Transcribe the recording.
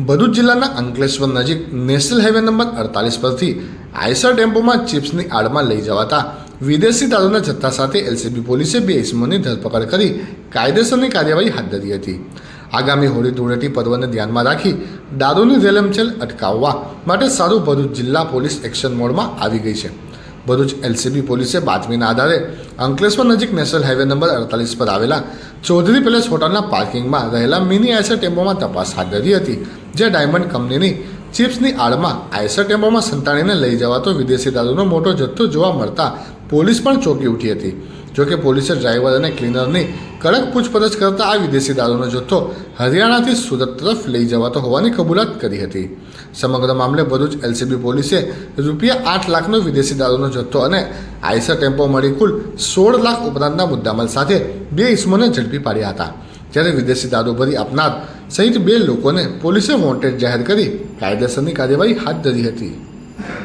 ભરૂચ જિલ્લાના અંકલેશ્વર નજીક national highway number અડતાલીસ પરથી આઈસર ટેમ્પોમાં ચિપ્સની આડમાં લઈ જવાતા વિદેશી દારૂના જથ્થા સાથે એલસીબી પોલીસે બે ઇસમોની ધરપકડ કરી કાયદેસરની કાર્યવાહી હાથ ધરી હતી. આગામી હોળી ધૂળેટી પર્વને ધ્યાનમાં રાખી દારૂની રેલમછેલ અટકાવવા માટે સારું ભરૂચ જિલ્લા પોલીસ એક્શન મોડમાં આવી ગઈ છે. ભરૂચ એલસીબી પોલીસે બાતમીના આધારે અંકલેશ્વર નજીક નેશનલ હાઈવે નંબર અડતાલીસ પર આવેલા ચૌધરી પેલેસ હોટલના પાર્કિંગમાં રહેલા મિની આઈસર ટેમ્પોમાં તપાસ હાથ ધરી હતી, જે ડાયમંડ કંપનીની ચિપ્સની આડમાં આઈસર ટેમ્પોમાં સંતાણીને લઈ જવાતો વિદેશી દારૂનો મોટો જથ્થો જોવા મળતા પોલીસ પણ ચોંકી ઉઠી હતી. જોકે પોલીસે ડ્રાઈવર અને ક્લીનરની કડક પૂછપરછ કરતા આ વિદેશી દારૂનો જથ્થો હરિયાણાથી સુરત તરફ લઈ જવાતો હોવાની કબૂલાત કરી હતી. સમગ્ર મામલે ભરૂચ એલસીબી પોલીસે રૂપિયા આઠ લાખનો વિદેશી દારૂનો જથ્થો અને આઈસર ટેમ્પો મળી કુલ સોળ લાખ ઉપરાંતના મુદ્દામાલ સાથે બે ઇસમોને ઝડપી પાડ્યા હતા. જ્યારે વિદેશી દારૂ ભરી આપનાર સહિત બે લોકોને પોલીસે વોન્ટેડ જાહેર કરી કાયદેસરની કાર્યવાહી હાથ ધરી હતી.